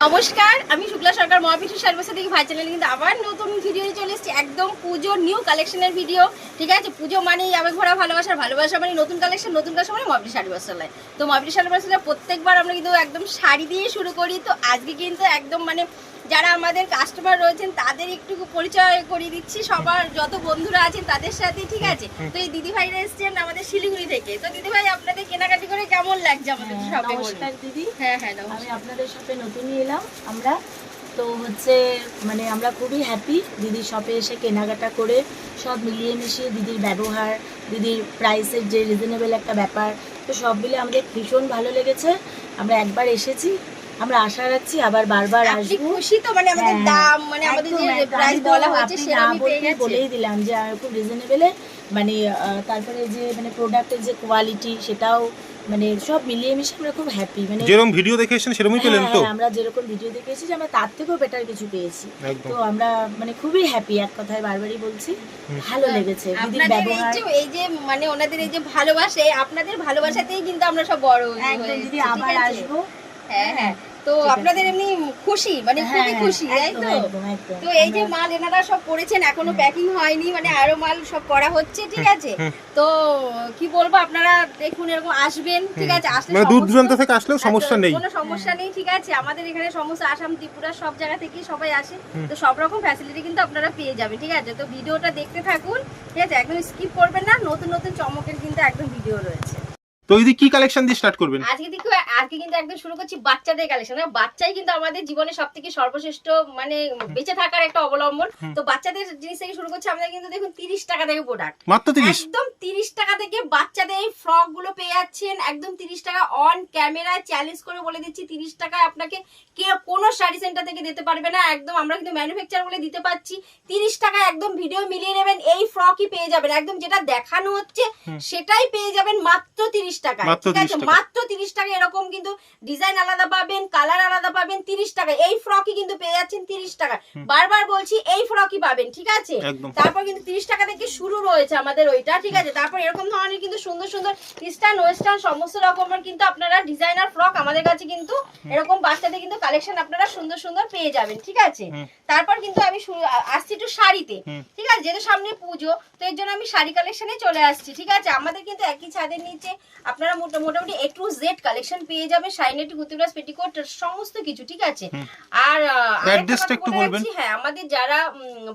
নমস্কার, আমি শুক্লা সরকার মহাবিশ্ব সার্ভিসে থেকে ভাই চ্যানেলে কিন্তু আবার নতুন ভিডিও চলে এসেছি। একদম পুজোর নিউ কালেকশনের ভিডিও ঠিক আছে? পুজো মানেই আমি ঘোরা ভালোবাসার ভালোবাসা মানে নতুন কালেকশন নতুন কালেকশন মানে মহাপিঠু সার্ভিসালয় তো মহাপিঠু সার্ভিসালয় প্রত্যেকবার আমরা কিন্তু একদম শাড়ি দিয়ে শুরু করি। তো আজকে কিন্তু একদম মানে যারা আমাদের কাস্টমার রয়েছেন তাদের একটু পরিচয় করিয়ে দিচ্ছি। সবার যত বন্ধুরা আছেন তাদের সাথে ঠিক আছে? তো এই দিদি ভাইরা এসছেন আমাদের শিলিগুড়ি থেকে। তো দিদি ভাই আপনাদের কেনাকাটি করে কেমন লাগছে আমাদের হ্যাঁ, শপে নমস্কার দিদি। হ্যাঁ হ্যাঁ আমি আপনাদের শপে নতুনই এলাম আমরা। তো হচ্ছে মানে আমরা খুবই হ্যাপি দিদির শপে এসে কেনাকাটা করে সব মিলিয়ে মিশিয়ে দিদির ব্যবহার দিদির প্রাইসের যে রিজনেবল একটা ব্যাপার তো সব মিলে আমাদের ভীষণ ভালো লেগেছে। আমরা একবার এসেছি আমরা আশা রাখছি আবার বারবার আপনি আসব। খুশি তো? মানে আমাদের হ্যাঁ, দাম মানে আমাদের যে প্রাইস বলা হয়েছে আপনি না সেরকমই পেয়ে বলেই দিলাম যে খুব রিজনেবলে মানে তারপরে যে মানে প্রোডাক্টের যে কোয়ালিটি সেটাও মানে সব মিলিয়ে মিশে আমরা খুব হ্যাপি মানে যেরকম ভিডিও দেখে এসেছেন সেরকমই পেলেন হ্যাঁ, তো? হ্যাঁ, আমরা যেরকম ভিডিও দেখে এসেছি আমরা তার থেকেও বেটার কিছু পেয়েছি। তো আমরা মানে খুবই হ্যাপি এক কথায় বারবারই বলছি। ভালো লেগেছে দিদির আপনাদের এই ব্যবহার। যে এই যে মানে ওনাদের এই যে ভালোবাসে আপনাদের ভালোবাসাতেই কিন্তু আমরা সব বড় হয়ে- একদম হয়েছি, দিদি আবার আসব। হ্যাঁ হ্যাঁ। তো আপনাদের এমনি খুশি? মানে হ্যাঁ, খুবই খুশি তাই তো। তো এই যে মাল এনারা সব করেছেন এখনও প্যাকিং হয়নি মানে আরও মাল সব করা হচ্ছে ঠিক আছে? তো কি বলব আপনারা দেখুন এরকম আসবেন ঠিক আছে? আসলে মানে দূর দূরান্ত থেকে আসলেও সমস্যা নেই। কোনো সমস্যা নেই ঠিক আছে? আমাদের এখানে সমস্ত আসাম ত্রিপুরা সব জায়গা থেকেই সবাই আসে। তো সব রকম ফ্যাসিলিটি কিন্তু আপনারা পেয়ে যাবেন ঠিক আছে? তো ভিডিওটা দেখতে থাকুন ঠিক আছে? একদম স্কিপ করবেন না নতুন নতুন চমকের কিন্তু একদম ভিডিও রয়েছে। তো দিদি কি কালেকশন দিয়ে স্টার্ট করবেন? আজকে দেখো আজকে কিন্তু একদম শুরু করছি বাচ্চাদের কালেকশন বাচ্চাই কিন্তু আমাদের জীবনে সর্বশ্রেষ্ঠ মানে বেঁচে থাকার একটা অবলম্বন। তো বাচ্চাদের জিনিস থেকে শুরু করছি আমরা কিন্তু দেখুন তিরিশ টাকা থেকে প্রোডাক্ট মাত্র তিরিশ? একদম তিরিশ টাকা থেকে বাচ্চাদের এই ফ্রকগুলো পেয়ে যাচ্ছেন একদম তিরিশ টাকা অন ক্যামেরায় চ্যালেঞ্জ করে বলে দিচ্ছি টাকায় আপনাকে কে কোনো শাড়ি সেন্টার থেকে দিতে পারবে না একদম আমরা কিন্তু ম্যানুফ্যাকচার বলে দিতে পারছি। তিরিশ টাকায় একদম ভিডিও মিলিয়ে নেবেন এই ফ্রকই পেয়ে যাবেন একদম যেটা দেখানো হচ্ছে সেটাই পেয়ে যাবেন মাত্র তিরিশ টাকায় ঠিক আছে? মাত্র তিরিশ টাকা এরকম কিন্তু ডিজাইন আলাদা পাবেন কালার আলাদা পাবেন তিরিশ টাকা এই ফ্রকই কিন্তু পেয়ে যাচ্ছেন তিরিশ টাকা। বারবার বলছি এই ফ্রকই পাবেন ঠিক আছে? তারপর কিন্তু তিরিশ টাকা থেকে শুরু রয়েছে আমাদের ওইটা ঠিক আছে? তারপর এরকম ধরনের কিন্তু সুন্দর সুন্দর ইস্টার্ন ওয়েস্টার্ন সমস্ত রকমের কিন্তু আপনারা ডিজাইনার ফ্রক আমাদের কাছে কিন্তু এরকম বাচ্চাদের কিন্তু কালেকশন আপনারা সুন্দর সুন্দর পেয়ে যাবেন ঠিক আছে? তারপর কিন্তু আমি আসছি একটু শাড়িতে ঠিক আছে? যেহেতু সামনে পুজো তো এর জন্য আমি শাড়ি কালেকশনে চলে আসছি ঠিক আছে? আমাদের কিন্তু একই ছাদের নিচে আপনারা মোটামুটি এ টু জেড কালেকশন পেয়ে যাবেন শাইনেটি কুর্তিপ্লাস পেটিকোট সমস্ত কিছু ঠিক আছে? আর আহ, আরেকটা Address টা কথা একটু বলবেন। হ্যাঁ আমাদের যারা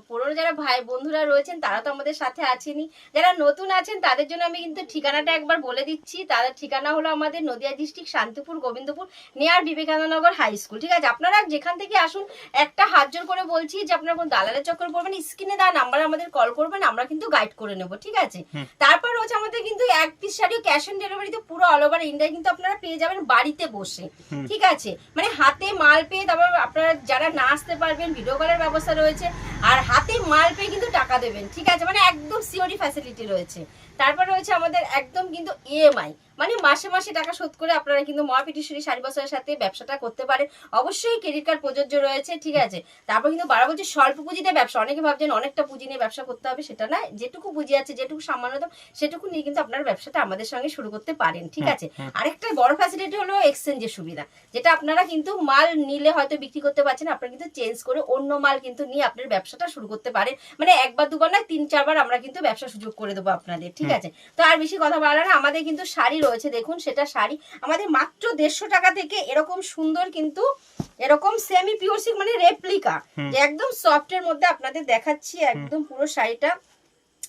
পুরনো যারা ভাই বন্ধুরা রয়েছেন তারা তো আমাদের সাথে আছেনই। যারা নতুন আছেন তাদের জন্য আমি কিন্তু ঠিকানাটা একবার বলে দিচ্ছি। তাদের ঠিকানা হলো আমাদের Nadia district Shantipur Gobindapur near Vivekanandanagar high school ঠিক আছে? আপনারা যেখান থেকে আসুন একটা হাত জোর করে বলছি যে আপনারা কোনো দালালের চক্কর পড়বেন স্ক্রিনে দেওয়া নাম্বার আমাদের কল করবেন আমরা কিন্তু গাইড করে নেব ঠিক আছে? তারপর রয়েছে আমাদের কিন্তু এক পিস শাড়িও ক্যাশ অন ডেলিভারিতে পুরো অল ওভার ইন্ডিয়া কিন্তু আপনারা পেয়ে যাবেন বাড়িতে বসে। ঠিক আছে? মানে হাতে মাল পেয়ে তারপর আপনারা যারা না আসতে পারবেন ভিডিও কলের ব্যবস্থা রয়েছে। আর হাতে মাল পেয়ে কিন্তু টাকা দেবেন। ঠিক আছে? মানে একদম সিওরি ফ্যাসিলিটি রয়েছে। তারপর রয়েছে আমাদের একদম কিন্তু ইএমআই মানে মাসে মাসে টাকা শোধ করে আপনারা কিন্তু মহাপিটিশ্বরী শাড়ি বছরের সাথে ব্যবসাটা করতে পারেন। অবশ্যই ক্রেডিট কার্ড প্রযোজ্য রয়েছে ঠিক আছে? তারপর কিন্তু বারো বলছি স্বল্প পুঁজিতে ব্যবসা। অনেকে ভাবছেন অনেকটা পুঁজি নিয়ে ব্যবসা করতে হবে সেটা না। যেটুকু পুঁজি আছে যেটুকু সামান্য দাম সেটুকু নিয়ে কিন্তু আপনার ব্যবসাটা আমাদের সঙ্গে শুরু করতে পারেন ঠিক আছে? হুম। আরেকটা বড় ফ্যাসিলিটি হলো এক্সচেঞ্জের সুবিধা যেটা আপনারা কিন্তু মাল নিলে হয়তো বিক্রি করতে পারছেন আপনারা কিন্তু চেঞ্জ করে অন্য মাল কিন্তু নিয়ে আপনার ব্যবসাটা শুরু করতে পারেন। মানে একবার দুবার না তিন চারবার আমরা কিন্তু ব্যবসা সুযোগ করে দেবো আপনাদের ঠিক আছে? তো আর বেশি কথা বলা না আমাদের কিন্তু শাড়ি রয়েছে। দেখুন সেটা শাড়ি। আমাদের মাত্র দেড়শো টাকা থেকে এরকম সুন্দর কিন্তু এরকম সেমি পিওর সিল্ক মানে রেপ্লিকা যে একদম সফটের মধ্যে আপনাদের দেখাচ্ছি একদম পুরো শাড়িটা।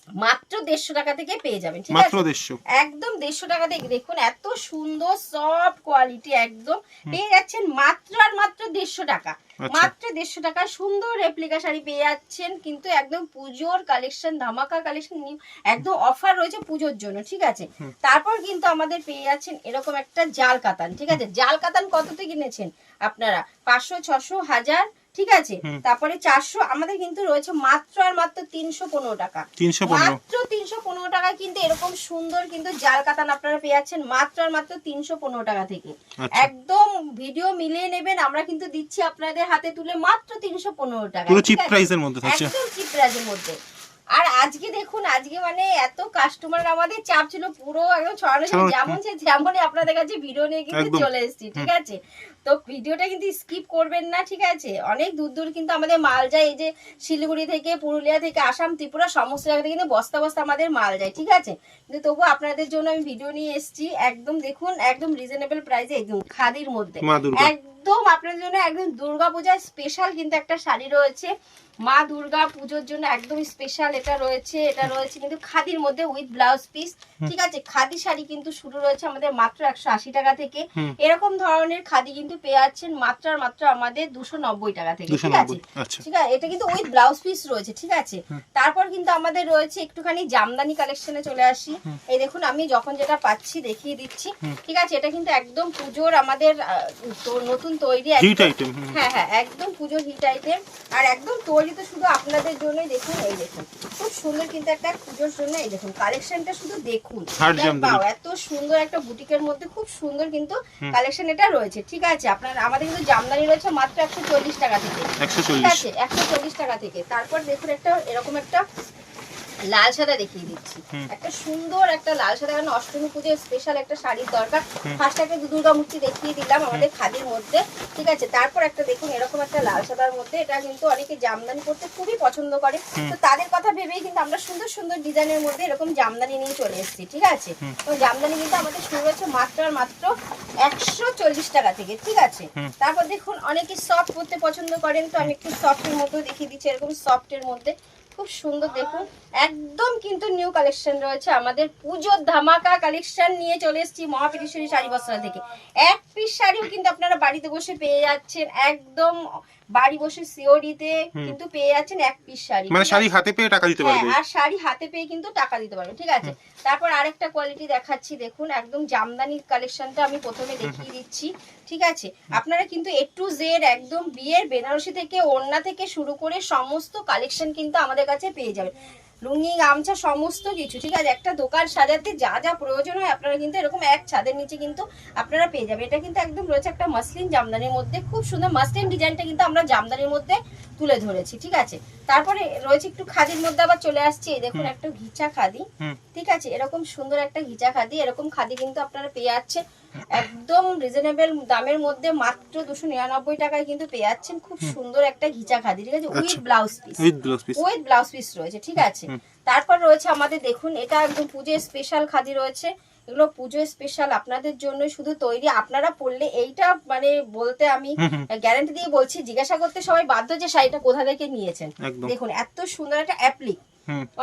মাত্র দেড়শো টাকা থেকে পেয়ে যাবেন ঠিক আছে? মাত্র দেড়শো। একদম দেড়শো টাকা থেকে। দেখুন এত সুন্দর সফট কোয়ালিটি একদম। পেয়ে যাচ্ছেন মাত্র আর মাত্র দেড়শো টাকা। আচ্ছা। মাত্র দেড়শো টাকা সুন্দর রেপ্লিকা শাড়ি পেয়ে যাচ্ছেন কিন্তু একদম পুজোর কালেকশন ধামাকা কালেকশন একদম অফার রয়েছে পুজোর জন্য ঠিক আছে? তারপর কিন্তু আমাদের পেয়ে যাচ্ছেন এরকম একটা জাল কাতান ঠিক আছে? জাল কাতান কততে কিনেছেন আপনারা? পাঁচশো ছশো হাজার ঠিক আছে? তারপরে চারশো আমাদের কিন্তু রয়েছে মাত্র আর মাত্র তিনশো পনেরো টাকা। মাত্র তিনশো পনেরো টাকা কিন্তু এরকম সুন্দর কিন্তু জাল কাতান আপনারা পেয়ে যাচ্ছেন মাত্র আর মাত্র তিনশো পনেরো টাকা থেকে। আচ্ছা। একদম ভিডিও মিলিয়ে নেবেন আমরা কিন্তু দিচ্ছি আপনাদের হাতে তুলে মাত্র তিনশো পনেরো টাকা চিপ? প্রাইসের মধ্যে একদম চিপ প্রাইজের মধ্যে। আর আজকে দেখুন আজকে মানে এত কাস্টমার আমাদের চাপ ছিল পুরো একদম ছড়ানো ছিল। যেমন যেমনই আপনাদের কাছে ভিডিও নিয়ে কিন্তু চলে এসেছি ঠিক আছে? তো ভিডিওটা কিন্তু স্কিপ করবেন না ঠিক আছে? অনেক দূর দূর কিন্তু আমাদের মাল যায় এই যে শিলিগুড়ি থেকে পুরুলিয়া থেকে আসাম ত্রিপুরা সমস্ত জায়গা থেকে কিন্তু বস্তা বস্তা আমাদের মাল যায় ঠিক আছে? কিন্তু তবু আপনাদের জন্য আমি ভিডিও নিয়ে এসেছি। একদম দেখুন একদম রিজনেবল প্রাইসে একদম খাদির মধ্যে। একদম আপনাদের জন্য একদম দুর্গা পূজার স্পেশাল কিন্তু একটা শাড়ি রয়েছে। মা দুর্গা পুজোর জন্য একদম স্পেশাল এটা রয়েছে এটা রয়েছে কিন্তু খাদির মধ্যে উইথ ব্লাউজ পিস ঠিক আছে? খাদি শাড়ি কিন্তু শুরু রয়েছে আমাদের মাত্র একশো আশি টাকা থেকে। এরকম ধরনের খাদি কিন্তু পেয়ে যাচ্ছেন মাত্র আর মাত্র আমাদের দুশো নব্বই টাকা থেকে ঠিক আছে? আচ্ছা। ঠিক আছে? এটা কিন্তু উইথ ব্লাউজ পিস রয়েছে ঠিক আছে? তারপর কিন্তু আমাদের রয়েছে একটুখানি জামদানি কালেকশনে চলে আসি। এই দেখুন আমি যখন যেটা পাচ্ছি দেখিয়ে দিচ্ছি ঠিক আছে? এটা কিন্তু একদম পুজোর আমাদের নতুন তৈরি হ্যাঁ হ্যাঁ একদম পুজোর হিট আইটেম আর একদম তৈরি তো শুধু আপনাদের জন্যই দেখুন এই দেখুন। খুব সুন্দর কিন্তু একটা পুজোর জন্য এই দেখুন কালেকশনটা শুধু দেখুন। এত সুন্দর একটা বুটিকের মধ্যে খুব সুন্দর কিন্তু কালেকশন এটা রয়েছে ঠিক আছে? আপনার আমাদের কিন্তু জামদানি রয়েছে মাত্র একশো চল্লিশ টাকা থেকে। একশো ঠিক আছে একশো চল্লিশ টাকা থেকে। তারপর দেখুন একটা এরকম একটা লাল সাদা দেখিয়ে দিচ্ছি। একটা সুন্দর একটা লাল সাদা কারণ অষ্টমী পুজোর স্পেশাল একটা শাড়ির দরকার। ফার্স্ট একটা দুর্গা মূর্তি দেখিয়ে দিলাম আমাদের খাদির মধ্যে ঠিক আছে? তারপর একটা দেখুন এরকম একটা লাল সাদার মধ্যে এটা কিন্তু অনেকে জামদানি করতে খুবই পছন্দ করে। তো তাদের কথা ভেবেই কিন্তু আমরা সুন্দর সুন্দর ডিজাইনের মধ্যে এরকম জামদানি নিয়ে চলে এসেছি ঠিক আছে? তো জামদানি কিন্তু আমাদের শুরু হচ্ছে মাত্র আর মাত্র একশো চল্লিশ টাকা থেকে ঠিক আছে? তারপর দেখুন অনেকে সফট পরতে পছন্দ করেন তো আমি একটু সফটের মধ্যে দেখিয়ে দিচ্ছি এরকম সফটের মধ্যে। খুব সুন্দর, দেখুন। একদম কিন্তু নিউ কালেকশন রয়েছে। আমাদের পুজোর ধামাকা কালেকশন নিয়ে চলে এসেছি মহাপিটেশ্বরী শাড়ি বস্ত্রা থেকে। এক পিস শাড়িও কিন্তু আপনারা বাড়িতে বসে পেয়ে যাচ্ছেন। একদম বাড়ি বসে সিওডিতে কিন্তু পেয়ে যাচ্ছেন এক পিস শাড়ি মানে শাড়ি হাতে পেয়ে টাকা দিতে হ্যাঁ পারবে আর শাড়ি হাতে পেয়ে কিন্তু টাকা দিতে পারবে ঠিক আছে? তারপর আরেকটা কোয়ালিটি দেখাচ্ছি দেখুন একদম জামদানির কালেকশনটা আমি প্রথমে দেখিয়ে দিচ্ছি ঠিক আছে? আপনারা কিন্তু এ টু জেড একদম বিয়ের বেনারসি থেকে ওড়না থেকে শুরু করে সমস্ত কালেকশন কিন্তু আমাদের কাছে পেয়ে যাবেন। লুঙ্গি গামছা সমস্ত কিছু ঠিক আছে? একটা দোকান সাজাতে যা যা প্রয়োজন হয় আপনারা কিন্তু এরকম এক ছাদের নিচে কিন্তু আপনারা পেয়ে যাবেন। এটা কিন্তু একদম রয়েছে একটা মাসলিন জামদানির মধ্যে খুব সুন্দর মাসলিন ডিজাইনটা কিন্তু আমরা জামদানির মধ্যে তুলে ধরেছি ঠিক আছে? তারপরে রয়েছে একটু খাদির মধ্যে আবার চলে আসছে দেখুন একটা ঘিচা খাদি। ঠিক আছে? এরকম সুন্দর একটা ঘিচা খাদি এরকম খাদি কিন্তু আপনারা পেয়ে যাচ্ছেন। একদম রিজনেবল দামের মধ্যে মাত্র দুশো নিরানব্বই টাকায় কিন্তু পেয়ে যাচ্ছেন খুব সুন্দর একটা ঘিচা খাদি ঠিক আছে? With. Blouse piece with blouse piece with blouse piece রয়েছে ঠিক আছে? তারপর রয়েছে আমাদের দেখুন এটা একদম পুজোর স্পেশাল খাদি রয়েছে। এগুলো পুজোর স্পেশাল আপনাদের জন্য শুধু তৈরি। আপনারা পড়লে এইটা মানে বলতে আমি। গ্যারান্টি দিয়ে বলছি জিজ্ঞাসা করতে সবাই বাধ্য যে শাড়িটা কোথা থেকে নিয়েছেন। দেখুন এত সুন্দর একটা অ্যাপ্লিক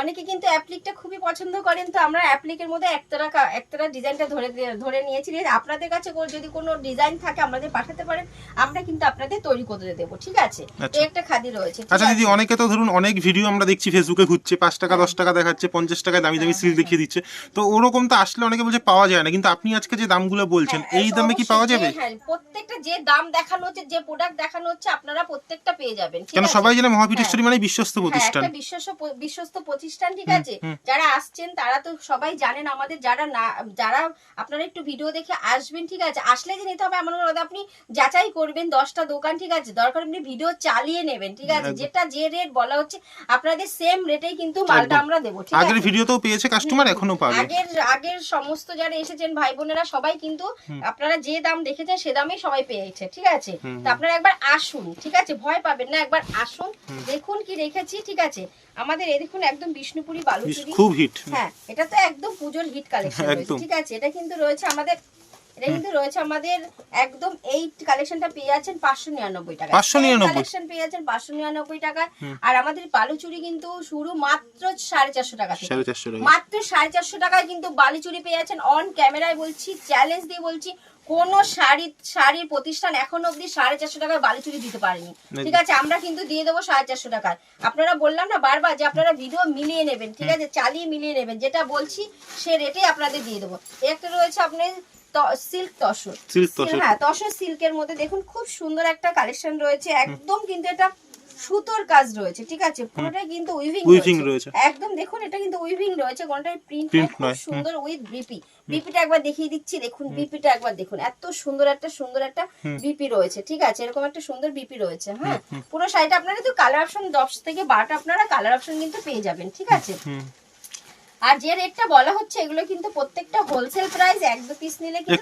অনেকে কিন্তু অ্যাপ্লিকটা খুবই পছন্দ করেন তো আমরা অ্যাপ্লিকের মধ্যে একতারা একতারা ডিজাইনটা ধরে ধরে নিয়েছি। আপনাদের কাছে যদি কোনো ডিজাইন থাকে আমাদের পাঠাতে পারেন আমরা কিন্তু আপনাদের তৈরি করে দেবো ঠিক আছে? আচ্ছা। একটা খাদি রয়েছে আচ্ছা দিদি অনেকে তো ধরুন অনেক ভিডিও আমরা দেখছি ফেসবুকে ঘুরছে পাঁচ টাকা দশ টাকা দেখাচ্ছে পঞ্চাশ টাকায় দামি দামি সিল দেখিয়ে দিচ্ছে। তো ওরকম তো আসলে অনেকে বলছে পাওয়া যায় না কিন্তু আপনি আজকে যে দামগুলো বলছেন হ্যাঁ, এই দামে কি পাওয়া যাবে? হ্যাঁ, প্রত্যেকটা যে দাম দেখানো হচ্ছে যে প্রোডাক্ট দেখানো হচ্ছে আপনারা প্রত্যেকটা পেয়ে যাবেন কেন সবাই জানে মহাপীঠেশ্বরী মানে বিশ্বস্ত হ্যাঁ, প্রতিষ্ঠান। বিশ্বস্ত বিশ্বস্ত বিশ্বস্ত প্রতিষ্ঠান ঠিক আছে? যারা আসছেন তারা তো সবাই জানেন আমাদের যারা না যারা আপনারা একটু ভিডিও দেখে আসবেন ঠিক আছে? আসলে যে নিতে হবে এমন নয়, আপনি যাচাই করবেন দশটা দোকান ঠিক আছে? দরকার আপনি ভিডিও চালিয়ে নেবেন ঠিক আছে? যেটা যে রেট বলা হচ্ছে আপনাদের সেম রেটেই কিন্তু মালটা আমরা দেবো ঠিক আছে? আগের ভিডিওতেও পেয়েছে কাস্টমার এখনও পাবে। আগের আগের সমস্ত যারা এসেছেন ভাই বোনেরা সবাই কিন্তু আপনারা যে দাম দেখেছেন সে দামেই সবাই পেয়েছে ঠিক আছে। তা আপনারা একবার আসুন ঠিক আছে? ভয় পাবেন না একবার আসুন দেখুন কি রেখেছি ঠিক আছে? আমাদের এই দেখুন একদম বিষ্ণুপুরি বালুচুরি খুব হিট হ্যাঁ এটা তো একদম পুজোর হিট কালেকশন রয়েছে। ঠিক আছে? এটা কিন্তু রয়েছে আমাদের এটা কিন্তু রয়েছে আমাদের একদম এই কালেকশনটা পেয়ে যাচ্ছেন পাঁচশো নিরানব্বই টাকা 599 কালেকশন পেয়ে যাচ্ছেন পাঁচশো নিরানব্বই টাকা আর আমাদের বালুচুরি কিন্তু শুরু মাত্র সাড়ে চারশো টাকা থেকে। সাড়ে চারশো টাকা। মাত্র সাড়ে চারশো টাকায় কিন্তু বালিচুরি পেয়ে যাচ্ছেন। অন ক্যামেরায় বলছি চ্যালেঞ্জ দিয়ে বলছি কোন শাড়ি শাড়ির প্রতিষ্ঠান এখনও অব্দি সাড়ে চারশো টাকায় বালিচুরি দিতে পারেনি। ঠিক আছে আমরা কিন্তু দিয়ে দেবো সাড়ে চারশো টাকায় আপনারা বললাম না বারবার যে আপনারা ভিডিও মিলিয়ে নেবেন ঠিক আছে? চালিয়ে মিলিয়ে নেবেন। যেটা বলছি সে রেটে আপনাদের দিয়ে দেবো। একটা রয়েছে আপনার সিল্ক সিল্ক তসর। হ্যাঁ তসর সিল্কের মধ্যে দেখুন খুব সুন্দর একটা কালেকশন রয়েছে। একদম কিন্তু এটা সুতোর কাজ রয়েছে ঠিক আছে? পুরোটাই কিন্তু উইভিং Weaving রয়েছে। একদম দেখুন এটা কিন্তু উইভিং রয়েছে। কোনটাই প্রিন্ট খুব সুন্দর উইথ বিপি বিপিটা একবার দেখিয়ে দিচ্ছি দেখুন বিপিটা একবার দেখুন। এত সুন্দর একটা সুন্দর একটা বিপি রয়েছে ঠিক আছে? এরকম একটা সুন্দর বিপি রয়েছে হ্যাঁ? পুরো শাড়িটা আপনারা তো কালার অপশন দশ থেকে বারোটা আপনারা কালার অপশন কিন্তু পেয়ে যাবেন ঠিক আছে? আর যে রেটটা বলা হচ্ছে এগুলো কিন্তু প্রত্যেকটা হোলসেল প্রাইস এক দু পিস নিলে কিন্তু।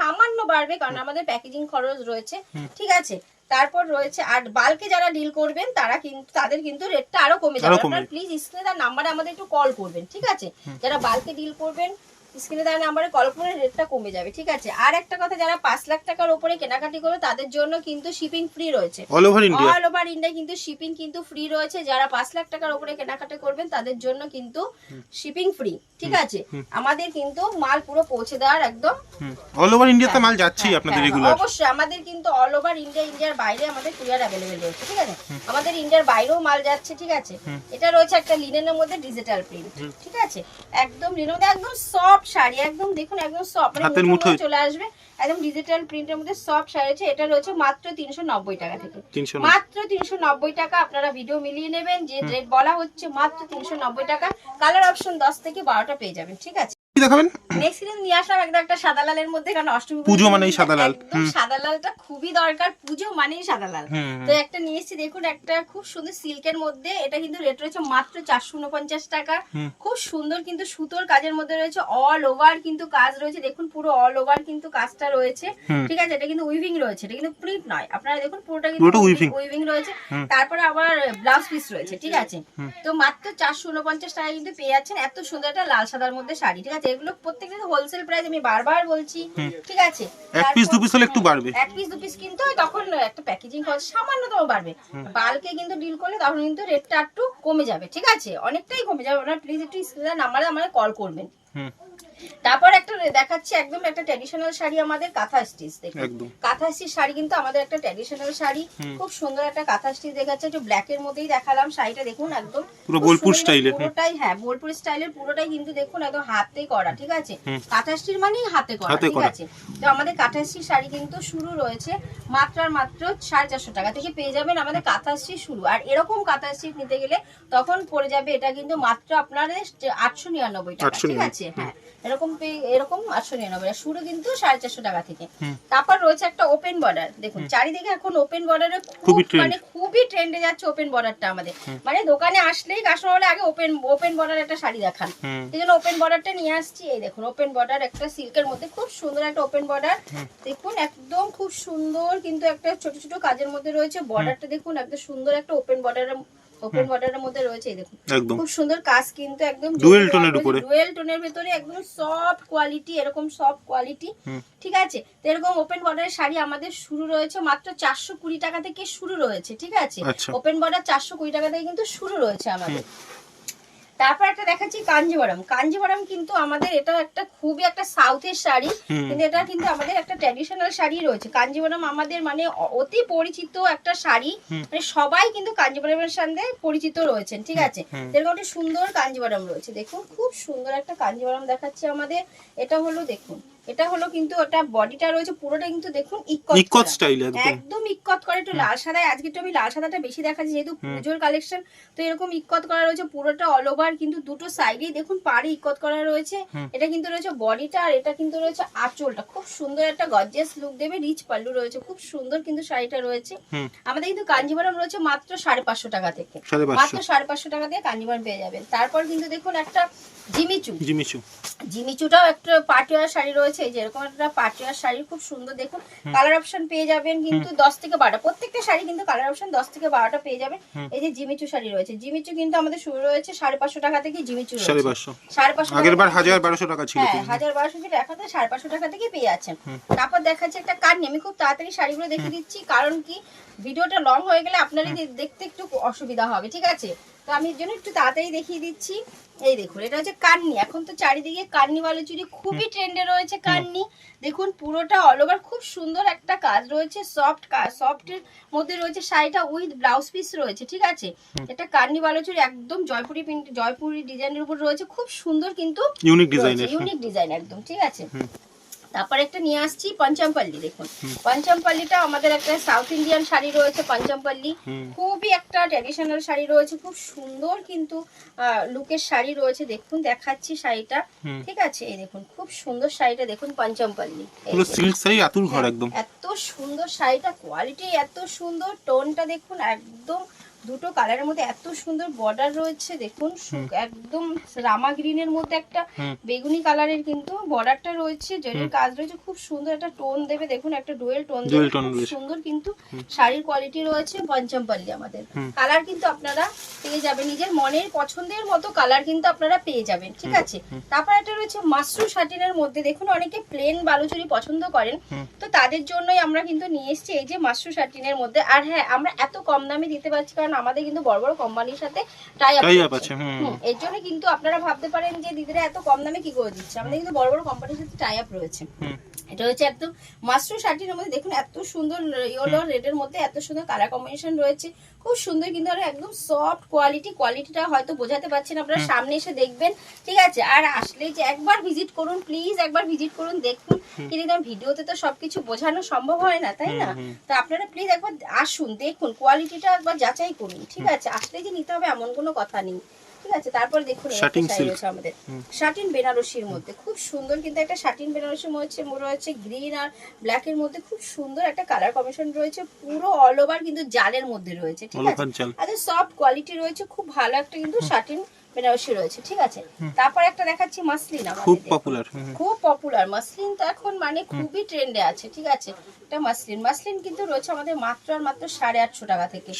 সামান্য বাড়বে কারণ আমাদের প্যাকেজিং খরচ রয়েছে ঠিক আছে? তারপর রয়েছে আর বালকে যারা ডিল করবেন তারা কিন্তু তাদের কিন্তু রেটটা আরও কমে যাবে। আপনারা প্লিজ স্ক্রিনে তার নাম্বারে আমাদের একটু কল করবেন ঠিক আছে? যারা বালকে ডিল করবেন স্ক্রিনে তার নাম্বারে কল করে রেটটা কমে যাবে ঠিক আছে? আর একটা কথা যারা পাঁচ লাখ টাকার উপরে কেনাকাটি করবে তাদের জন্য কিন্তু শিপিং ফ্রি রয়েছে। All over India all over India কিন্তু শিপিং কিন্তু ফ্রি রয়েছে। যারা পাঁচ লাখ টাকার উপরে কেনাকাটা করবেন তাদের জন্য কিন্তু শিপিং ফ্রি ঠিক আছে? আমাদের কিন্তু মাল পুরো পৌঁছে দেওয়ার একদম অল ওভার ইন্ডিয়াতে মাল যাচ্ছেই আপনাদের হ্যাঁ, রেগুলার অবশ্যই। আমাদের কিন্তু অল ওভার ইন্ডিয়া ইন্ডিয়ার বাইরে আমাদের কুরিয়ার অ্যাভেলেবেল রয়েছে ঠিক আছে? আমাদের ইন্ডিয়ার বাইরেও মাল যাচ্ছে ঠিক আছে? এটা রয়েছে একটা লিনেনের মধ্যে ডিজিটাল প্রিন্ট ঠিক আছে? একদম লিনেন একদম সফট শাড়ি একদম দেখুন একদম সফট হাতের মুঠোয়। চলে আসবে। একদম ডিজিটাল প্রিন্টের মধ্যে সফট শাড়ি আছে। এটা রয়েছে মাত্র তিনশো নব্বই টাকা থেকে। মাত্র তিনশো নব্বই টাকা আপনারা ভিডিও মিলিয়ে নেবেন। যে রেট বলা হচ্ছে মাত্র তিনশো নব্বই টাকা। কালার অপশন দশ থেকে বারোটা পেয়ে যাবেন ঠিক আছে? দেখাবেন? নেক্সট দিন নিয়ে আসলাম একদম একটা সাদা লালের মধ্যে কারণ অষ্টমী পুজো মানেই সাদা লাল। সাদা লালটা খুবই দরকার পুজো মানেই সাদা লাল। তো একটা নিয়ে এসেছি দেখুন একটা খুব সুন্দর সিল্কের মধ্যে এটা কিন্তু রেট রয়েছে মাত্র চারশো উনপঞ্চাশ টাকা। খুব সুন্দর কিন্তু সুতোর কাজের মধ্যে রয়েছে অল ওভার কিন্তু কাজ রয়েছে দেখুন পুরো অল ওভার কিন্তু কাজটা রয়েছে। ঠিক আছে এটা কিন্তু উইভিং রয়েছে এটা কিন্তু প্রিন্ট নয়। আপনারা দেখুন পুরোটা পুরোটা কিন্তু উইভিং রয়েছে। তারপরে আবার ব্লাউজ পিস রয়েছে ঠিক আছে। তো মাত্র চারশো উনপঞ্চাশ টাকা কিন্তু পেয়ে যাচ্ছেন এত সুন্দর একটা লাল সাদার মধ্যে শাড়ি ঠিক আছে? এগুলো প্রত্যেকটা হোলসেল প্রাইস আমি বারবার বলছি ঠিক আছে? এক পিস দু পিস হলে একটু বাড়বে। এক পিস দু পিস কিন্তু তখন একটা প্যাকেজিং খরচ সামান্যতম বাড়বে। বালকে কিন্তু ডিল করলে তখন কিন্তু রেটটা একটু কমে যাবে ঠিক আছে? অনেকটাই কমে যাবে। আপনারা প্লিজ একটু স্ক্রিনের নাম্বারে আমাকে কল করবেন। হুম। তারপর একটা দেখাচ্ছি একদম একটা ট্র্যাডিশনাল শাড়ি আমাদের কাঁথা স্টিচ দেখুন। কাঁথা স্টিচ শাড়ি কিন্তু আমাদের একটা ট্র্যাডিশনাল শাড়ি। খুব সুন্দর একটা কাঁথা স্টিচ দেখাচ্ছে একটু ব্ল্যাক এর মধ্যেই দেখালাম শাড়িটা দেখুন একদম। পুরো বোলপুর স্টাইলে, পুরোটাই হ্যাঁ বোলপুর স্টাইলের পুরোটাই কিন্তু দেখুন একদম হাতে করা ঠিক আছে? কাঁথা স্টিচ মানেই হাতে করা ঠিক আছে? তো আমাদের কাঁথা স্টিচ শাড়ি কিন্তু শুরু রয়েছে মাত্র আর মাত্র সাড়ে চারশো টাকা থেকে পেয়ে যাবেন আমাদের কাঁথা স্টিচ শুরু। আর এরকম কাঁথা স্টিচ নিতে গেলে তখন পড়ে যাবে এটা কিন্তু মাত্র আপনার আটশো নিরানব্বই টাকা ঠিক আছে? হ্যাঁ। এরকম এরকম আটশো নিরানব্বই। শুরু কিন্তু সাড়ে চারশো টাকা থেকে। তারপর রয়েছে একটা ওপেন বর্ডার দেখুন চারিদিকে এখন ওপেন বর্ডারে খুবই মানে খুবই ট্রেন্ডে যাচ্ছে ওপেন বর্ডারটা আমাদের। মানে দোকানে আসলেই কাস্টমার বলে আগে ওপেন ওপেন বর্ডার একটা শাড়ি দেখান। সেই জন্য ওপেন বর্ডারটা নিয়ে আসছি। এই দেখুন ওপেন বর্ডার একটা সিল্কের মধ্যে খুব সুন্দর একটা ওপেন বর্ডার দেখুন একদম খুব সুন্দর কিন্তু একটা ছোট ছোট কাজের মধ্যে রয়েছে। বর্ডারটা দেখুন একদম সুন্দর একটা ওপেন বর্ডারের ওপেন বর্ডারের মধ্যে রয়েছে দেখুন। একদম। খুব সুন্দর কাজ কিন্তু একদম ডুয়েল টোনের উপরে। ডুয়েল টোনের ভিতরে একদম সফট কোয়ালিটি এরকম সফট কোয়ালিটি ঠিক আছে? তো এরকম ওপেন বর্ডারের শাড়ি আমাদের শুরু রয়েছে মাত্র চারশো কুড়ি টাকা থেকে শুরু রয়েছে ঠিক আছে। ওপেন বর্ডার চারশো কুড়ি টাকা থেকে কিন্তু শুরু রয়েছে আমাদের। তারপর একটা দেখাচ্ছি কাঞ্জিবরম। কাঞ্জিবরম কিন্তু আমাদের এটা একটা খুবই একটা সাউথের শাড়ি কিন্তু এটা কিন্তু আমাদের একটা ট্র্যাডিশনাল শাড়ি রয়েছে। কাঞ্জিবরম আমাদের মানে অতি পরিচিত একটা শাড়ি। মানে সবাই কিন্তু কাঞ্জিবরমের সঙ্গে পরিচিত রয়েছেন ঠিক আছে? যেরকম একটা সুন্দর কাঞ্জিবরম রয়েছে। দেখুন খুব সুন্দর একটা কাঞ্জিবরম দেখাচ্ছি আমাদের। এটা হলো দেখুন এটা হলো কিন্তু ওটা বডিটা রয়েছে পুরোটা কিন্তু দেখুন ইক্কত ইক্কত স্টাইল একদম। ইক্কত করে একটু লাল সাদায়। আজকে একটু আমি লাল সাদাটা বেশি দেখাচ্ছি যেহেতু পুজোর কালেকশন তো এরকম ইক্কত করা রয়েছে পুরোটা অল ওভার কিন্তু দুটো সাইডেই দেখুন পাড়ে ইক্কত করা রয়েছে। এটা কিন্তু রয়েছে বডিটা আর এটা কিন্তু রয়েছে আঁচলটা। খুব সুন্দর একটা গর্জিয়াস লুক দেবে রিচ পাল্লু রয়েছে খুব সুন্দর কিন্তু শাড়িটা রয়েছে। আমাদের কিন্তু কাঞ্জিবরম রয়েছে মাত্র সাড়ে পাঁচশো টাকা থেকে। মাত্র সাড়ে পাঁচশো টাকা দিয়ে কাঞ্জিবরম পেয়ে যাবেন। তারপর কিন্তু দেখুন একটা জিমিচু। জিমিচু। জিমিচুটাও একটা পাটিয়ার শাড়ি রয়েছে এই যে এরকম একটা পাটিয়ার শাড়ি খুব সুন্দর। দেখুন কালার অপশন পেয়ে যাবেন কিন্তু দশ থেকে বারোটা। প্রত্যেকটা শাড়ি কিন্তু কালার অপশন দশ থেকে বারোটা পেয়ে যাবেন। এই যে জিমিচু শাড়ি রয়েছে। জিমিচু কিন্তু আমাদের শুরু রয়েছে সাড়ে পাঁচশো টাকা থেকে জিমিচু সাড়ে পাঁচশো। সাড়ে পাঁচশো আগের বার হাজার বারোশো টাকা ছিল হ্যাঁ হাজার বারোশো থেকে এখন তো সাড়ে পাঁচশো টাকা থেকে পেয়ে যাচ্ছেন। তারপর দেখাচ্ছে একটা কার্নি আমি খুব তাড়াতাড়ি শাড়িগুলো দেখে দিচ্ছি কারণ কি ভিডিওটা লং হয়ে গেলে আপনারই দেখতে একটু অসুবিধা হবে ঠিক আছে? তো আমি এর জন্য একটু তাড়াতাড়ি দেখিয়ে দিচ্ছি। এই দেখুন এটা হচ্ছে কান্নি। এখন তো চারিদিকে কান্নি বালু চুরি খুবই ট্রেন্ডে রয়েছে কান্নি। দেখুন পুরোটা অল ওভার খুব সুন্দর একটা কাজ রয়েছে সফট কাজ সফটের মধ্যে রয়েছে শাড়িটা উইথ ব্লাউজ পিস রয়েছে ঠিক আছে? এটা কান্নি বালুচুরি একদম জয়পুরি প্রিন্ট জয়পুরি ডিজাইনের উপর রয়েছে। খুব সুন্দর কিন্তু ইউনিক ডিজাইনের ইউনিক ডিজাইন একদম ঠিক আছে? তারপর একটা নিয়ে আসছি পঞ্চমপল্লী দেখুন। পঞ্চমপল্লীটা আমাদের একটা সাউথ ইন্ডিয়ান শাড়ি রয়েছে পঞ্চমপল্লী। খুবই একটা ট্র্যাডিশনাল শাড়ি রয়েছে খুব সুন্দর কিন্তু লুকের শাড়ি রয়েছে। দেখুন দেখাচ্ছি শাড়িটা। ঠিক আছে? এই দেখুন খুব সুন্দর শাড়িটা দেখুন পঞ্চমপল্লী। পুরো সিল্ক শাড়ি আতুর ঘর হ্যাঁ, একদম। এত সুন্দর শাড়িটা কোয়ালিটি এত সুন্দর টোনটা দেখুন একদম দুটো কালারের মধ্যে এত সুন্দর বর্ডার রয়েছে দেখুন একদম রামা গ্রিনের মধ্যে একটা। বেগুনি কালারের কিন্তু বর্ডারটা রয়েছে যেটার কাজ রয়েছে খুব সুন্দর একটা টোন দেবে দেখুন একটা ডুয়েল টোন দেবে খুব সুন্দর কিন্তু শাড়ির কোয়ালিটি রয়েছে পঞ্চমপল্লী আমাদের। কালার কিন্তু আপনারা পেয়ে যাবেন নিজের মনের পছন্দের মতো কালার কিন্তু আপনারা পেয়ে যাবেন ঠিক আছে? তারপর একটা রয়েছে মাশরু শাটিনের মধ্যে দেখুন অনেকে প্লেন বালুচুরি পছন্দ করেন। তো তাদের জন্যই আমরা কিন্তু নিয়ে এসেছি এই যে মাশরু শাটিনের মধ্যে। আর হ্যাঁ আমরা এত কম দামে দিতে পারছি কারণ আমাদের কিন্তু বড় বড় কোম্পানির সাথে টাই আপ আছে এর জন্য কিন্তু আপনারা ভাবতে পারেন যে দিদিরা এত কম দামে কি করে দিচ্ছে? আমাদের কিন্তু বড় বড় কোম্পানির সাথে টাই আপ রয়েছে। এটা হচ্ছে একদম মাশরুম শার্টির মধ্যে। দেখুন এত সুন্দর ইয়েলো রেডের মধ্যে এত সুন্দর কালার কম্বিনেশন রয়েছে। খুব সুন্দর কিন্তু একদম সফট কোয়ালিটি কোয়ালিটিটা হয়তো বোঝাতে পারছেন আপনারা সামনে এসে দেখবেন। ঠিক আছে আর আসলে যে একবার ভিজিট করুন প্লিজ একবার ভিজিট করুন দেখুন। কিন্তু ভিডিওতে তো সবকিছু বোঝানো সম্ভব হয় না তাই না। তো আপনারা প্লিজ একবার আসুন দেখুন কোয়ালিটিটা একবার যাচাই করুন। ঠিক আছে আসলে যে নিতে হবে এমন কোনো কথা নেই। ঠিক আছে? তারপরে দেখুন silk। রয়েছে আমাদের। শাটিন বেনারসির মধ্যে। খুব সুন্দর কিন্তু একটা শাটিন বেনারসির মধ্যে রয়েছে গ্রিন আর ব্ল্যাক এর মধ্যে খুব সুন্দর একটা কালার কম্বিনেশন রয়েছে। পুরো অল ওভার কিন্তু জালের মধ্যে রয়েছে ঠিক আছে? আচ্ছা আর সফট কোয়ালিটি রয়েছে খুব ভালো একটা কিন্তু শাটিন বেনারসি রয়েছে ঠিক আছে? তারপর একটা দেখাচ্ছি মাসলিন খুব পপুলার খুব পপুলার মাসলিন তো এখন মানে খুবই ট্রেন্ডে আছে ঠিক আছে? এটা মাসলিন। মাসলিন কিন্তু রয়েছে আমাদের মাত্র আর মাত্র সাড়ে আটশো টাকা থেকে।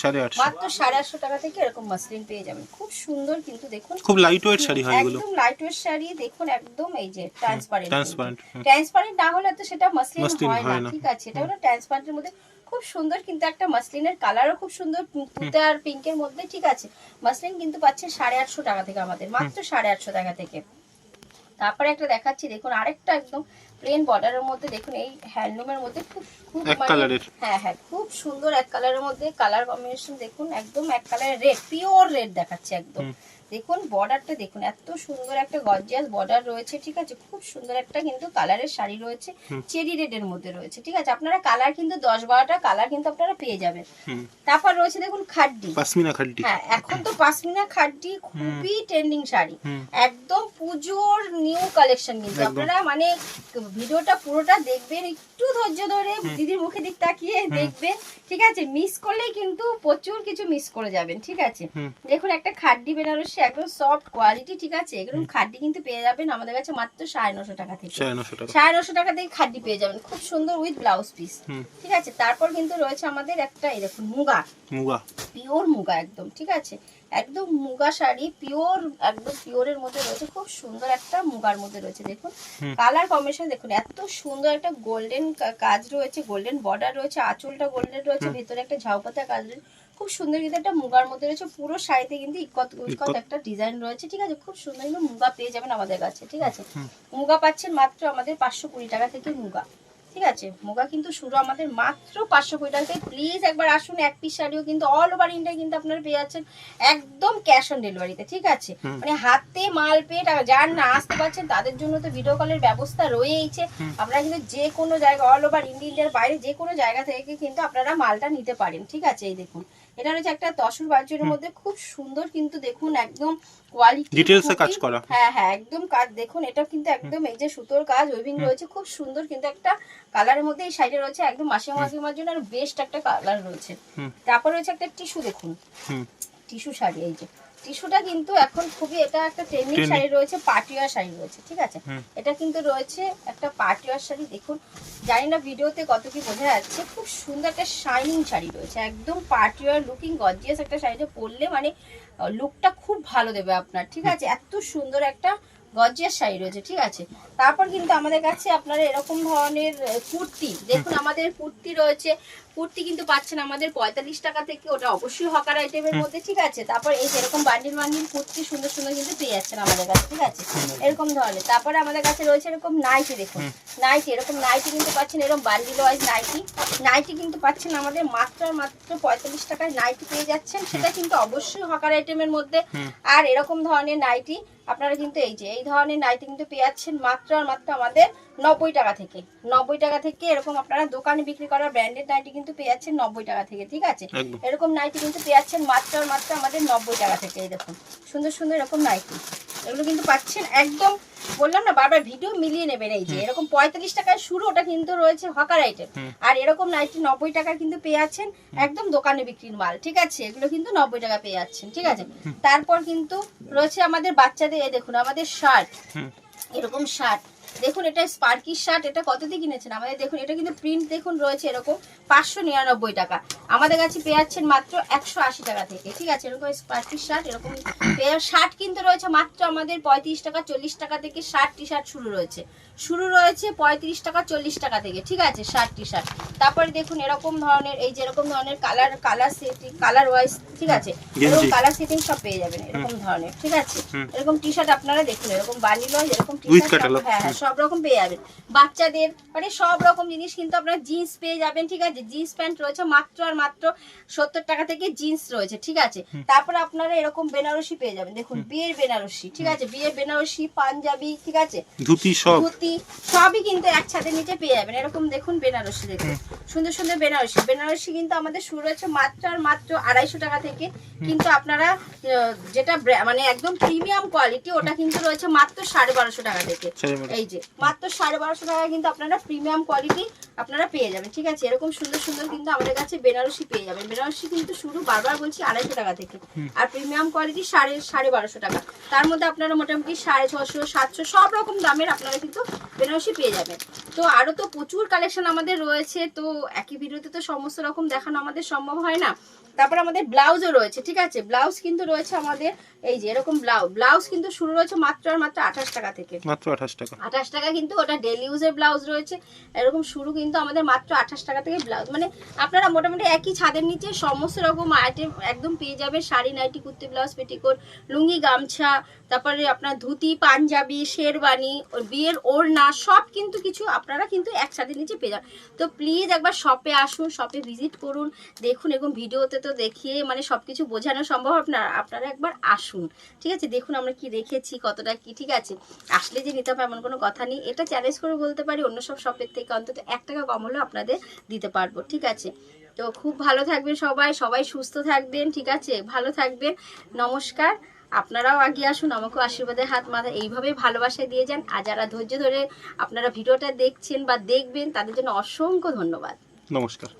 মাত্র সাড়ে আটশো টাকা থেকে এরকম মাসলিন পেয়ে যাবেন। খুব সুন্দর কিন্তু দেখুন। খুব লাইট ওয়েট শাড়ি হয় এগুলো। একদম লাইট ওয়েট শাড়ি দেখুন একদম এই যে ট্রান্সপারেন্ট ট্রান্সপারেন্ট ট্রান্সপারেন্ট না হলে তো সেটা মাসলিন হয় না না। ঠিক আছে? এটা হলো ট্রান্সপারেন্টের মধ্যে খুব সুন্দর কিন্তু একটা মাসলিনের কালারও খুব সুন্দর তুতে আর পিঙ্কের মধ্যে ঠিক আছে। মাসলিন কিন্তু পাচ্ছে সাড়ে আটশো টাকা থেকে আমাদের মাত্র সাড়ে আটশো টাকা থেকে। তারপরে একটা দেখাচ্ছি দেখুন আরেকটা একদম প্লেন বর্ডারের মধ্যে দেখুন এই হ্যান্ডলুমের মধ্যে খুব খুব মানে- হ্যাঁ হ্যাঁ খুব সুন্দর এক কালারের মধ্যে কালার কম্বিনেশন দেখুন একদম এক কালারের রেড পিওর রেড দেখাচ্ছে একদম। দেখুন বর্ডারটা দেখুন এত সুন্দর একটা গর্জিয়াস বর্ডার রয়েছে ঠিক আছে? খুব সুন্দর একটা কিন্তু কালারের শাড়ি রয়েছে চেরি রেডের মধ্যে রয়েছে ঠিক আছে? আপনারা কালার কিন্তু দশ বারোটা কালার কিন্তু আপনারা পেয়ে যাবেন। তারপর রয়েছে দেখুন খাড্ডি। পাসমিনা খাড্ডি। হ্যাঁ এখন তো পাশমিনা খাড্ডি খুবই ট্রেন্ডিং শাড়ি। একদম পুজোর নিউ কালেকশন কিন্তু। আপনারা মানে ভিডিওটা পুরোটা দেখবেন একটু ধৈর্য ধরে দিদির মুখে দিক তাকিয়ে দেখবেন ঠিক আছে? মিস করলে কিন্তু প্রচুর কিছু মিস করে যাবেন ঠিক আছে? দেখুন একটা খাড্ডি বেনারসি একদম সফট কোয়ালিটি ঠিক আছে? এরকম খাড্ডি কিন্তু পেয়ে যাবেন আমাদের কাছে মাত্র সাড়ে নশো টাকা থেকে। সাড়ে নশো টাকা। থেকে খাড্ডি পেয়ে যাবেন। খুব সুন্দর উইথ ব্লাউজ পিস ঠিক আছে? তারপর কিন্তু রয়েছে আমাদের একটা দেখুন মুগা। মুগা। পিওর মুগা একদম ঠিক আছে? একদম মুগা শাড়ি পিওর একদম পিওরের মধ্যে রয়েছে। খুব সুন্দর একটা মুগার মধ্যে রয়েছে দেখুন। কালার কম্বিনেশন দেখুন এত সুন্দর একটা গোল্ডেন কাজ রয়েছে গোল্ডেন বর্ডার রয়েছে আঁচলটা গোল্ডেন রয়েছে ভেতরে একটা ঝাউপাতা কাজ রয়েছে। খুব সুন্দর কিন্তু একটা মুগার মধ্যে রয়েছে। পুরো শাড়িতে কিন্তু ইকত ইকত। একটা ডিজাইন রয়েছে ঠিক আছে? খুব সুন্দর কিন্তু মুগা পেয়ে যাবেন আমাদের কাছে ঠিক আছে? মুগা পাচ্ছেন মাত্র আমাদের পাঁচশো কুড়ি টাকা থেকে মুগা ঠিক আছে? মুগা কিন্তু শুরু আমাদের মাত্র পাঁচশো কুড়ি টাকা থেকে। প্লিজ একবার আসুন এক পিস শাড়িও কিন্তু অল ওভার ইন্ডিয়া কিন্তু আপনারা পেয়ে যাচ্ছেন একদম ক্যাশ অন ডেলিভারিতে ঠিক আছে? মানে হাতে মাল পেয়ে টাকা যার না আসতে পারছেন তাদের জন্য তো ভিডিও কলের ব্যবস্থা রয়েইছে। আপনারা কিন্তু যে কোনো জায়গা অল ওভার ইন্ডিয়ার বাইরে যে কোনো জায়গা থেকে কিন্তু আপনারা মালটা নিতে পারেন ঠিক আছে? এই দেখুন। এটা হচ্ছে একটা তসর বাজুরের মধ্যে খুব সুন্দর কিন্তু দেখুন একদম কোয়ালিটি ডিটেইলসে কাজ করা। হ্যাঁ হ্যাঁ একদম কাজ দেখুন এটা কিন্তু একদম এই যে সুতোর কাজ ওইভিং রয়েছে খুব সুন্দর কিন্তু একটা কালারের মধ্যে এই সাইডে রয়েছে একদম মাসে মাসে মাসিমার জন্য আর বেস্ট একটা কালার রয়েছে। তারপর রয়েছে একটা টিস্যু দেখুন। টিস্যু শাড়ি এই যে। টিস্যুটা কিন্তু এখন খুবই এটা একটা ট্রেন্ডিং শাড়ি রয়েছে পাটিয়ার শাড়ি রয়েছে ঠিক আছে? এটা কিন্তু রয়েছে একটা পাটিয়ার শাড়ি দেখুন। জানি না ভিডিওতে কত কি বোঝা যাচ্ছে খুব সুন্দর একটা শাইনিং শাড়ি রয়েছে একদম পাটিয়ার লুকিং গর্জিয়াস একটা শাড়িতে পরলে মানে লুকটা খুব ভালো দেবে আপনার ঠিক আছে? এত সুন্দর একটা গর্জিয়াস শাড়ি রয়েছে ঠিক আছে? তারপর কিন্তু আমাদের কাছে আপনারা এরকম ধরনের কুর্তি দেখুন আমাদের কুর্তি রয়েছে কুর্তি কিন্তু পাচ্ছেন আমাদের পঁয়তাল্লিশ টাকা থেকে ওটা অবশ্যই হকার আইটেমের মধ্যে ঠিক আছে? তারপর এই যেরকম বান্ডিল বান্ডিল কুর্তি সুন্দর সুন্দর কিন্তু পেয়ে যাচ্ছেন আমাদের কাছে ঠিক আছে? এরকম ধরনের। তারপরে আমাদের কাছে রয়েছে এরকম নাইটি দেখুন। নাইটি এরকম নাইটি কিন্তু পাচ্ছেন এরকম বান্ডিল ওয়াইজ নাইটি। নাইটি কিন্তু পাচ্ছেন আমাদের মাত্র মাত্র পঁয়তাল্লিশ টাকায় নাইটি পেয়ে যাচ্ছেন। সেটা কিন্তু অবশ্যই হকার আইটেমের মধ্যে। আর এরকম ধরনের নাইটি আপনারা কিন্তু এই যে এই ধরনের নাইটি কিন্তু পেয়ে যাচ্ছেন মাত্র আর মাত্র আমাদের নব্বই টাকা থেকে। নব্বই টাকা থেকে এরকম আপনারা দোকানে বিক্রি করা ব্র্যান্ডেড নাইটি কিন্তু পেয়ে যাচ্ছেন নব্বই টাকা থেকে ঠিক আছে? এরকম নাইটি কিন্তু পেয়ে যাচ্ছেন মাত্র মাত্র আমাদের নব্বই টাকা থেকে এই দেখুন। সুন্দর সুন্দর এরকম নাইটি এগুলো কিন্তু পাচ্ছেন একদম বললাম না বারবার ভিডিও মিলিয়ে নেবেন এই যে। এরকম পঁয়তাল্লিশ টাকায় শুরু ওটা কিন্তু রয়েছে হকার আইটেম আর এরকম নাইটি নব্বই টাকা কিন্তু পেয়ে যাচ্ছেন একদম দোকানে বিক্রির মাল ঠিক আছে? এগুলো কিন্তু নব্বই টাকা পেয়ে যাচ্ছেন ঠিক আছে? তারপর কিন্তু রয়েছে আমাদের বাচ্চাদের এই দেখুন আমাদের শার্ট এরকম শার্ট দেখুন এটা স্পার্কি শার্ট এটা কত দিয়ে কিনেছেন? আমাদের দেখুন এটা কিন্তু প্রিন্ট দেখুন রয়েছে এরকম পাঁচশো নিরানব্বই টাকা। আমাদের কাছে পেয়ে যাচ্ছেন মাত্র একশো আশি টাকা থেকে ঠিক আছে? এরকম স্পার্কি শার্ট এরকম পেয়ে শার্ট কিন্তু রয়েছে মাত্র আমাদের পঁয়ত্রিশ টাকা চল্লিশ টাকা থেকে শার্ট টি শার্ট শুরু রয়েছে। শুরু রয়েছে পঁয়ত্রিশ টাকা চল্লিশ টাকা থেকে ঠিক আছে? শার্ট টি শার্ট তারপরে দেখুন এরকম ধরনের এই যে এরকম ধরনের colour colour setting colour wise ঠিক আছে? এরকম কালার সেটিং সব পেয়ে যাবেন এরকম ধরনের ঠিক আছে? এরকম টি শার্ট আপনারা দেখুন এরকম বান্ডিল ওয়াইজ এরকম টি শার্ট হ্যাঁ হ্যাঁ সব রকম পেয়ে যাবেন। বাচ্চাদের মানে সব রকম জিনিস কিন্তু আপনারা জিন্স পেয়ে যাবেন ঠিক আছে? জিন্স প্যান্ট রয়েছে মাত্র আর মাত্র সত্তর টাকা থেকে জিন্স রয়েছে ঠিক আছে? তারপর আপনারা এরকম বেনারসি পেয়ে যাবেন। দেখুন বিয়ের বেনারসি ঠিক আছে? বিয়ের বেনারসি পাঞ্জাবি ঠিক আছে? ধুতি সব। ধুতি সবই কিন্তু একসাথে নিচে পেয়ে যাবেন। এরকম দেখুন বেনারসি দেখুন। সুন্দর সুন্দর বেনারসি। বেনারসি কিন্তু আমাদের শুরু হচ্ছে মাত্র আর মাত্র আড়াইশো টাকা থেকে। কিন্তু আপনারা যেটা মানে একদম প্রিমিয়াম কোয়ালিটি ওটা কিন্তু রয়েছে মাত্র সাড়ে বারোশো টাকা থেকে। এই যে মাত্র সাড়ে বারোশো টাকা কিন্তু আপনারা প্রিমিয়াম কোয়ালিটি আপনারা পেয়ে যাবেন ঠিক আছে? এরকম সুন্দর সুন্দর কিন্তু আমাদের কাছে বেনারসি পেয়ে যাবেন। বেনারসি কিন্তু শুরু বারবার বলছি আড়াইশো টাকা থেকে। আর প্রিমিয়াম কোয়ালিটি সাড়ে সাড়ে বারোশো টাকা। তার মধ্যে আপনারা মোটামুটি সাড়ে ছশো সাতশো সব রকম দামের আপনারা কিন্তু বেনারসি পেয়ে যাবেন। তো আরও তো প্রচুর কালেকশন আমাদের রয়েছে তো একই ভিডিওতে তো সমস্ত রকম দেখানো আমাদের সম্ভব হয় না। তারপর আমাদের ব্লাউজও রয়েছে ঠিক আছে? ব্লাউজ কিন্তু রয়েছে আমাদের এই যে এরকম ব্লাউজ ব্লাউজ কিন্তু শুরু রয়েছে মাত্র আর মাত্র আঠাশ টাকা থেকে। মাত্র আঠাশ টাকা। আঠাশ টাকা কিন্তু ওটা ডেলি ইউজের ব্লাউজ রয়েছে। এরকম শুরু কিন্তু আমাদের মাত্র আঠাশ টাকা থেকে ব্লাউজ মানে আপনারা মোটামুটি একই ছাদের নিচে সমস্ত রকম আইটেম একদম পেয়ে যাবে sari, nighty, kurti blouse petticoat lungi, গামছা, তারপরে আপনার ধুতি, পাঞ্জাবি শেরবানি বিয়ের ওড়না, সব কিন্তু কিছু আপনারা কিন্তু এক ছাদের নিচে পেয়ে যাবেন। তো প্লিজ একবার শপে আসুন শপে ভিজিট করুন। দেখুন এবং ভিডিওতে তো দেখিয়ে মানে সব কিছু বোঝানো সম্ভব। আপনারা আপনারা একবার আসুন। ঠিক আছে? দেখুন আমরা কি রেখেছি কতটা কি, ঠিক আছে? আসলে যে নিতে হবে এমন কোনো কথা নেই। এটা চ্যালেঞ্জ করে বলতে পারি, অন্য সব শপের থেকে অন্তত এক টাকা কম হলেও আপনাদের দিতে পারব, ঠিক আছে? তো খুব ভালো থাকবেন সবাই সবাই সুস্থ থাকবেন, ঠিক আছে? ভালো থাকবেন, নমস্কার। আপনারাও আগে আসুন, আমাকেও আশীর্বাদের হাত, মাথা এইভাবেই ভালোবাসা দিয়ে যান। আর যারা ধৈর্য ধরে আপনারা ভিডিওটা দেখছেন বা দেখবেন, তাদের জন্য অসংখ্য ধন্যবাদ। নমস্কার।